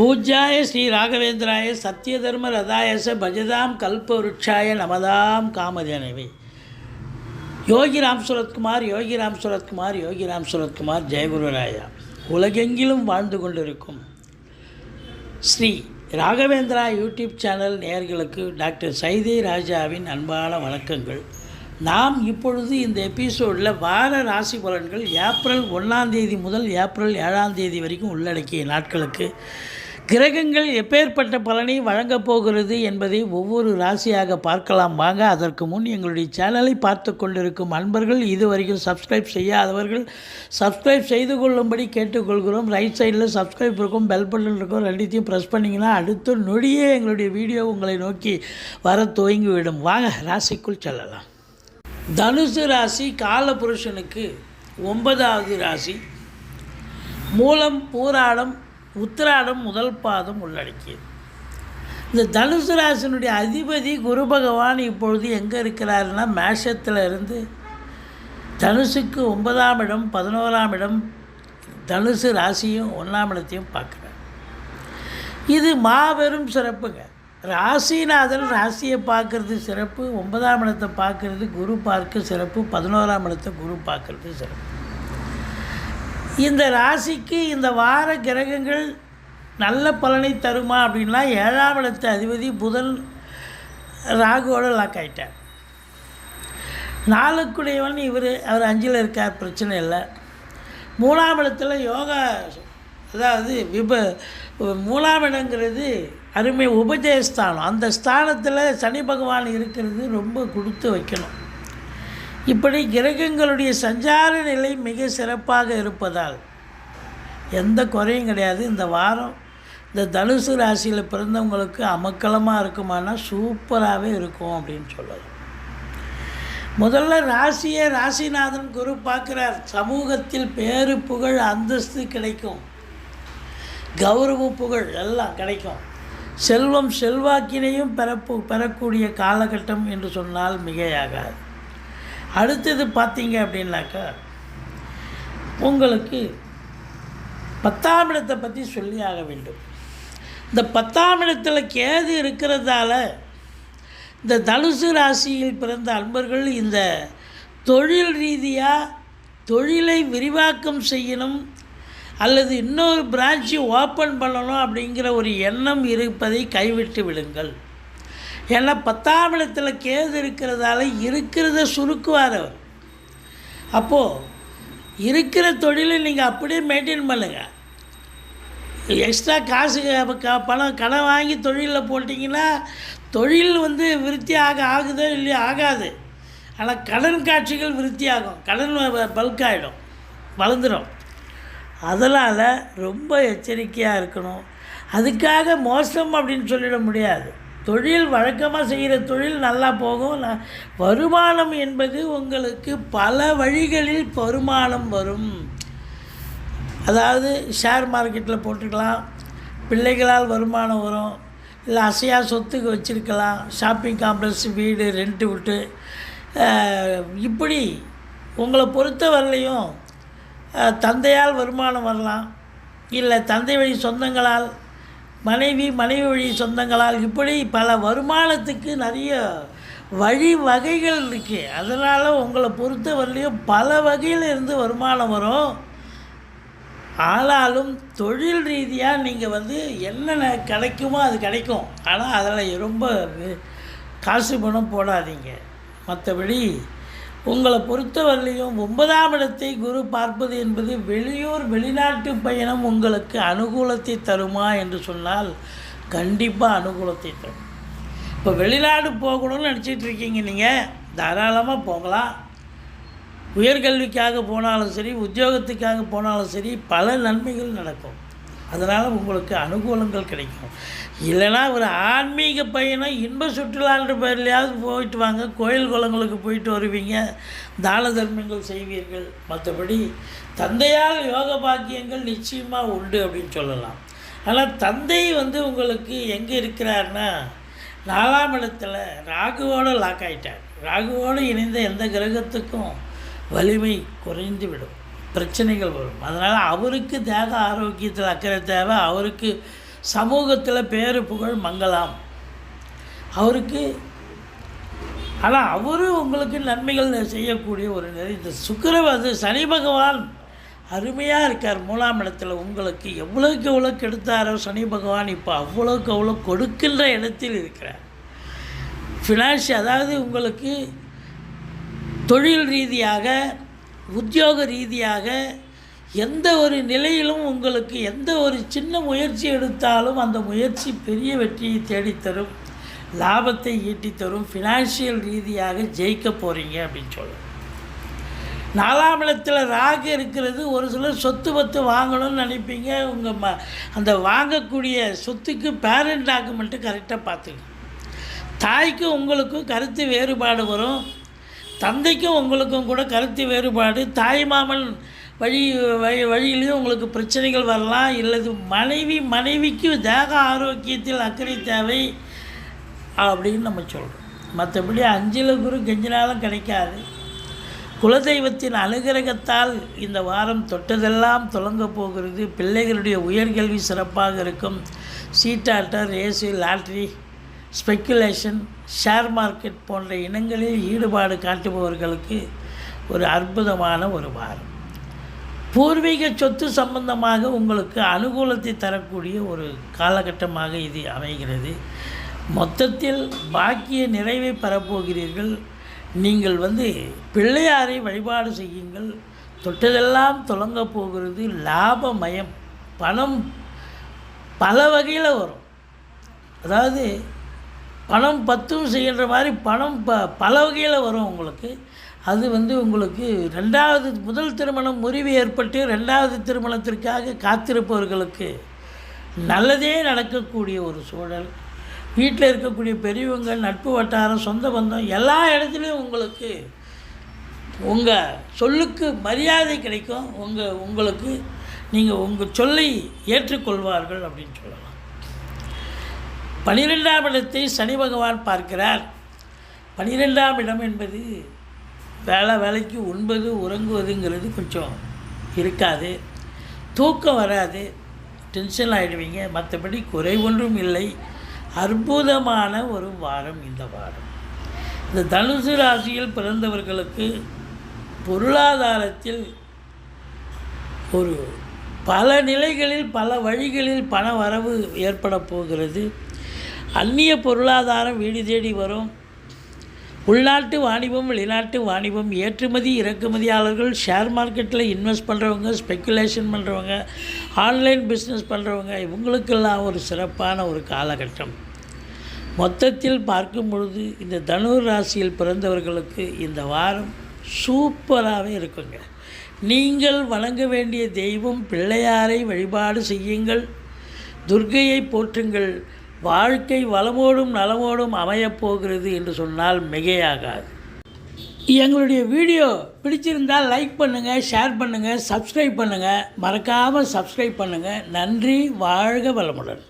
பூஜ்யாய ஸ்ரீ ராகவேந்திராய சத்யதர்ம ரதாயச பஜதாம் கல்பவருட்சாய நமதாம் காமதேனவே. யோகி ராம் சுரத்குமார் யோகி ராம் சுரத்குமார் யோகி ராம் சுரத்குமார் ஜெயகுருராயா உலகெங்கிலும் வாழ்ந்து கொண்டிருக்கும் ஸ்ரீ ராகவேந்திரா யூடியூப் சேனல் நேயர்களுக்கு டாக்டர் சைதே ராஜாவின் அன்பான வணக்கங்கள். நாம் இப்பொழுது இந்த எபிசோடில் வார ராசி பலன்கள் ஏப்ரல் ஒன்றாம் தேதி முதல் ஏப்ரல் ஏழாம் தேதி வரைக்கும் உள்ளடக்கிய நாட்களுக்கு கிரகங்கள் எப்பேற்பட்ட பலனை வழங்கப் போகிறது என்பதை ஒவ்வொரு ராசியாக பார்க்கலாம். வாங்க அதற்கு முன் எங்களுடைய சேனலை பார்த்து கொண்டிருக்கும் அன்பர்கள் இதுவரைக்கும் சப்ஸ்கிரைப் செய்யாதவர்கள் சப்ஸ்கிரைப் செய்து கொள்ளும்படி கேட்டுக்கொள்கிறோம். ரைட் சைடில் சப்ஸ்கிரைப் இருக்கும் பெல் பட்டன் இருக்கும் ரெண்டுத்தையும் ப்ரெஸ் பண்ணிங்கன்னா அடுத்த நொடியே எங்களுடைய வீடியோ உங்களை நோக்கி வர துவங்கிவிடும். வாங்க ராசிக்குள் செல்லலாம். தனுசு ராசி காலபுருஷனுக்கு ஒன்பதாவது ராசி. மூலம் பூராடம் உத்திராடம் முதல் பாதம் உள்ளடக்கியது. இந்த தனுசு ராசினுடைய அதிபதி குரு பகவான் இப்பொழுது எங்கே இருக்கிறாருன்னா மேஷத்தில் இருந்து தனுசுக்கு ஒன்பதாம் இடம் பதினோராம் இடம் தனுசு ராசியும் ஒன்றாம் இடத்தையும் பார்க்குறார். இது மாபெரும் சிறப்புங்க. ராசிநாதன் ராசியை பார்க்குறது சிறப்பு ஒன்பதாம் இடத்தை பார்க்குறது குரு பார்க்க சிறப்பு பதினோராம் இடத்தை குரு பார்க்குறது சிறப்பு. இந்த ராசிக்கு இந்த வார கிரகங்கள் நல்ல பலனை தருமா அப்படின்னா ஏழாம் இடத்து அதிபதி புதன் ராகுவோட லாக் ஆயிட்டார். நாளுக்குடையவன் இவர் அவர் அஞ்சில் இருக்கார் பிரச்சனை இல்லை. மூணாம் இடத்துல யோகா அதாவது விப மூணாம் இடங்கிறது அருமை உபஜயஸ்தானம் அந்த ஸ்தானத்தில் சனி பகவான் இருக்கிறது ரொம்ப கொடுத்து வைக்கணும். இப்படி கிரகங்களுடைய சஞ்சார நிலை மிக சிறப்பாக இருப்பதால் எந்த குறையும் கிடையாது. இந்த வாரம் இந்த தனுசு ராசியில் பிறந்தவங்களுக்கு அமக்கலமாக இருக்குமானா சூப்பராகவே இருக்கும் அப்படின்னு சொல்லலாம். முதல்ல ராசியை ராசிநாதன் குரு பார்க்குறார். சமூகத்தில் பேரு புகழ் அந்தஸ்து கிடைக்கும். கௌரவ புகழ் எல்லாம் கிடைக்கும். செல்வம் செல்வாக்கினையும் பெறப்பு பெறக்கூடிய காலகட்டம் என்று சொன்னால் மிகையாகாது. அடுத்தது பார்த்தீங்க அப்படின்னாக்கா உங்களுக்கு பத்தாம் இடத்தை பற்றி சொல்லி ஆக வேண்டும். இந்த பத்தாம் இடத்துல கேது இருக்கிறதால இந்த தனுசு ராசியில் பிறந்த அன்பர்கள் இந்த தொழில் ரீதியாக தொழிலை விரிவாக்கம் செய்யணும் அல்லது இன்னொரு பிரான்ச்சு ஓப்பன் பண்ணணும் அப்படிங்கிற ஒரு எண்ணம் இருப்பதை கைவிட்டு விடுங்கள். ஏன்னா பத்தாம் இடத்துல கேது இருக்கிறதால இருக்கிறத சுருக்குவார் அவர். அப்போது இருக்கிற தொழிலை நீங்கள் அப்படியே மெயின்டைன் பண்ணுங்கள் எக்ஸ்ட்ரா காசு க- பணம் கடன் வாங்கி தொழிலில் போட்டிங்கன்னா தொழில் வந்து விருத்தி ஆக ஆகுதோ இல்லையோ ஆகாது. ஆனால் கடன் காட்சிகள் விருத்தி ஆகும். கடன் பல்க் ஆகிடும் வளர்ந்துடும் அதனால் ரொம்ப எச்சரிக்கையாக இருக்கணும். அதுக்காக மோசம் அப்படின்னு சொல்லிட முடியாது. தொழில் வழக்கமாக செய்கிற தொழில் நல்லா போகும். ந- வருமானம் என்பது உங்களுக்கு பல வழிகளில் வருமானம் வரும். அதாவது ஷேர் மார்க்கெட்டில் போட்டுக்கலாம். பிள்ளைகளால் வருமானம் வரும். இல்லை அசையா சொத்துக்கு வச்சுருக்கலாம். ஷாப்பிங் காம்ப்ளெக்ஸ் வீடு ரெண்ட்டு விட்டு இப்படி உங்களை பொறுத்த வரலையும் தந்தையால் வருமானம் வரலாம். இல்லை தந்தை வழி சொந்தங்களால் மனைவி மனைவி வழி சொந்தங்களால் இப்படி பல வருமானத்துக்கு நிறைய வழி வகைகள் இருக்குது அதனால் உங்களை பொறுத்த வரலையும் பல வகையில் இருந்து வருமானம் வரும். ஆனாலும் தொழில் ரீதியாக நீங்கள் வந்து என்னென்ன கிடைக்குமோ அது கிடைக்கும். ஆனால் அதில் ரொம்ப காசு பணம் போடாதீங்க. மற்றபடி உங்களை பொறுத்தவரையிலையும் ஒன்பதாம் இடத்தை குரு பார்ப்பது என்பது வெளியூர் வெளிநாட்டு பயணம் உங்களுக்கு அனுகூலத்தை தருமா என்று சொன்னால் கண்டிப்பாக அனுகூலத்தை தரும். இப்போ வெளிநாடு போகணும்னு நினச்சிட்டு இருக்கீங்க நீங்கள் தாராளமாக போகலாம். உயர்கல்விக்காக போனாலும் சரி உத்தியோகத்துக்காக போனாலும் சரி பல நன்மைகள் நடக்கும். அதனால் உங்களுக்கு அனுகூலங்கள் கிடைக்கும். இல்லைன்னா ஒரு ஆன்மீக பயணம் இன்ப சுற்றுலான்ற பேர்லையாவது போயிட்டு வாங்க. கோயில் குளங்களுக்கு போயிட்டு வருவீங்க. தான தர்மங்கள் செய்வீர்கள். மற்றபடி தந்தையால் யோக பாக்கியங்கள் நிச்சயமாக உண்டு அப்படின்னு சொல்லலாம். ஆனால் தந்தை வந்து உங்களுக்கு எங்கே இருக்கிறாருன்னா நாலாம் இடத்துல ராகுவோடு லாக் ஆயிட்டார். ராகுவோடு இணைந்த எந்த கிரகத்துக்கும் வலிமை குறைந்து விடும். பிரச்சனைகள் வரும். அதனால் அவருக்கு தேக ஆரோக்கியத்தில் அக்கறை தேவை. அவருக்கு சமூகத்தில் பேரு புகழ் மங்கலாம். அவருக்கு ஆனால் அவரும் உங்களுக்கு நன்மைகள் செய்யக்கூடிய ஒரு நிலை. இந்த சுக்கிரவாது சனி பகவான் அருமையாக இருக்கார். மூணாம் இடத்துல உங்களுக்கு எவ்வளோக்கு எவ்வளோ கெடுத்தாரோ சனி பகவான் இப்போ அவ்வளோக்கு அவ்வளோ கொடுக்கின்ற இடத்தில் இருக்கிறார். ஃபினான்ஷியல் அதாவது உங்களுக்கு தொழில் ரீதியாக உத்தியோக ரீதியாக எந்த ஒரு நிலையிலும் உங்களுக்கு எந்த ஒரு சின்ன முயற்சி எடுத்தாலும் அந்த முயற்சி பெரிய வெற்றியை தேடித்தரும். லாபத்தை ஈட்டித்தரும். ஃபினான்ஷியல் ரீதியாக ஜெயிக்க போகிறீங்க அப்படின்னு சொல்லுவோம் நாலாம் இடத்துல ராகு இருக்கிறது. ஒரு சிலர் சொத்து பத்து வாங்கணும்னு நினைப்பீங்க. உங்கள் ம அந்த வாங்கக்கூடிய சொத்துக்கு பேரண்ட் டாக்குமெண்ட்டு கரெக்டாக பார்த்துங்க. தாய்க்கும் உங்களுக்கும் கருத்து வேறுபாடு வரும். தந்தைக்கும் உங்களுக்கும் கூட கருத்து வேறுபாடு. தாய்மாமன் வழி வழி வழியிலையும் உங்களுக்கு பிரச்சனைகள் வரலாம். இல்லது மனைவி மனைவிக்கு தேக ஆரோக்கியத்தில் அக்கறை தேவை அப்படின்னு நம்ம சொல்கிறோம் மற்றபடி அஞ்சில் குரு கெஞ்சினாலும் கிடைக்காது. குலதெய்வத்தின் அனுகிரகத்தால் இந்த வாரம் தொட்டதெல்லாம் தொடங்க போகிறது. பிள்ளைகளுடைய உயர்கல்வி சிறப்பாக இருக்கும். சீட்டாட்டர் race lottery speculation share market போன்ற இனங்களில் ஈடுபாடு காட்டுபவர்களுக்கு ஒரு அற்புதமான ஒரு வாரம். பூர்வீக சொத்து சம்பந்தமாக உங்களுக்கு அனுகூலத்தை தரக்கூடிய ஒரு காலகட்டமாக இது அமைகிறது. மொத்தத்தில் பாக்கிய நிறைவை பெறப்போகிறீர்கள். நீங்கள் வந்து பிள்ளையாரை வழிபாடு செய்யுங்கள். தொட்டதெல்லாம் தொடங்க போகிறது. லாபமயம் பணம் பல வகையில் வரும். அதாவது பணம் பத்தும் செய்கின்ற மாதிரி பணம் ப பல வகையில் வரும் உங்களுக்கு. அது வந்து உங்களுக்கு ரெண்டாவது முதல் திருமணம் முறிவு ஏற்பட்டு ரெண்டாவது திருமணத்திற்காக காத்திருப்பவர்களுக்கு நல்லதே நடக்கக்கூடிய ஒரு சூழல். வீட்டில் இருக்கக்கூடிய பெரியவங்க நட்பு வட்டாரம் சொந்த பந்தம் எல்லா இடத்துலையும் உங்களுக்கு உங்கள் சொல்லுக்கு மரியாதை கிடைக்கும். உங்கள் உங்களுக்கு நீங்கள் உங்கள் சொல்லை ஏற்றுக்கொள்வார்கள் அப்படின்னு சொல்லலாம். பனிரெண்டாம் இடத்தை சனி பகவான் பார்க்கிறார். பனிரெண்டாம் இடம் என்பது வேலை வேலைக்கு உண்பது உறங்குவதுங்கிறது கொஞ்சம் இருக்காது. தூக்கம் வராது. டென்ஷன் ஆகிடுவீங்க மற்றபடி குறை ஒன்றும் இல்லை. அற்புதமான ஒரு வாரம் இந்த வாரம். இந்த தனுசு ராசியில் பிறந்தவர்களுக்கு பொருளாதாரத்தில் ஒரு பல நிலைகளில் பல வழிகளில் பண வரவு ஏற்பட போகிறது. அந்நிய பொருளாதாரம் வீடு தேடி வரும். உள்நாட்டு வாணிபம் வெளிநாட்டு வாணிபம் ஏற்றுமதி இறக்குமதியாளர்கள் ஷேர் மார்க்கெட்டில் இன்வெஸ்ட் பண்ணுறவங்க ஸ்பெக்குலேஷன் பண்ணுறவங்க ஆன்லைன் பிஸ்னஸ் பண்ணுறவங்க இவங்களுக்கெல்லாம் ஒரு சிறப்பான ஒரு காலகட்டம். மொத்தத்தில் பார்க்கும் பொழுது இந்த தனுர் ராசியில் பிறந்தவர்களுக்கு இந்த வாரம் சூப்பராகவே இருக்குங்க. நீங்கள் வணங்க வேண்டிய தெய்வம் பிள்ளையாரை வழிபாடு செய்யுங்கள். துர்க்கையை போற்றுங்கள். வாழ்க்கை வளமோடும் நலமோடும் அமையப் போகிறது என்று சொன்னால் மிகையாகாது. எங்களுடைய வீடியோ பிடிச்சிருந்தால் லைக் பண்ணுங்கள் ஷேர் பண்ணுங்கள் சப்ஸ்கிரைப் பண்ணுங்கள் மறக்காமல் சப்ஸ்கிரைப் பண்ணுங்கள் நன்றி வாழ்க வளமுடன்.